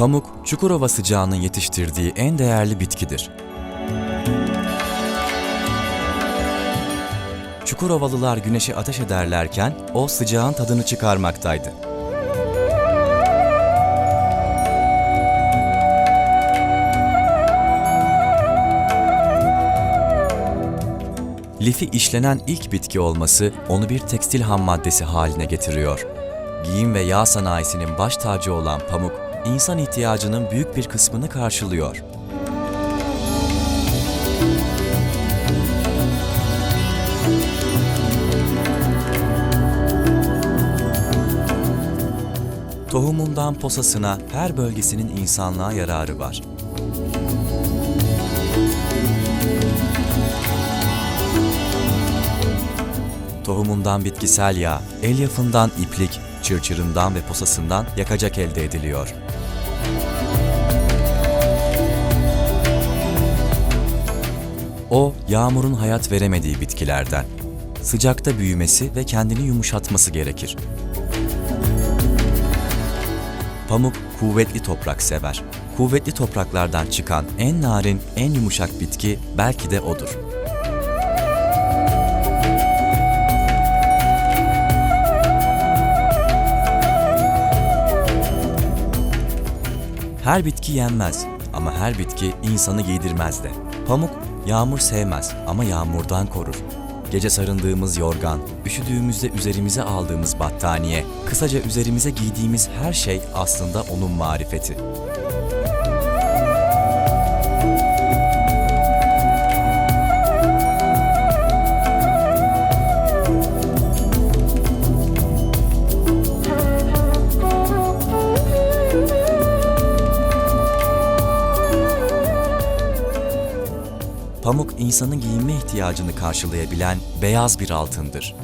Pamuk, Çukurova sıcağının yetiştirdiği en değerli bitkidir. Çukurovalılar güneşe ateş ederlerken o sıcağın tadını çıkarmaktaydı. Lifi işlenen ilk bitki olması onu bir tekstil ham maddesi haline getiriyor. Giyim ve yağ sanayisinin baş tacı olan pamuk, insan ihtiyacının büyük bir kısmını karşılıyor. Tohumundan posasına her bölgesinin insanlığa yararı var. Tohumundan bitkisel yağ, elyafından iplik, çırçırından ve posasından yakacak elde ediliyor. O, yağmurun hayat veremediği bitkilerden. Sıcakta büyümesi ve kendini yumuşatması gerekir. Pamuk kuvvetli toprak sever. Kuvvetli topraklardan çıkan en narin, en yumuşak bitki belki de odur. Her bitki yenmez ama her bitki insanı giydirmez de. Pamuk yağmur sevmez ama yağmurdan korur. Gece sarındığımız yorgan, üşüdüğümüzde üzerimize aldığımız battaniye, kısaca üzerimize giydiğimiz her şey aslında onun marifeti. Pamuk insanın giyinme ihtiyacını karşılayabilen beyaz bir altındır.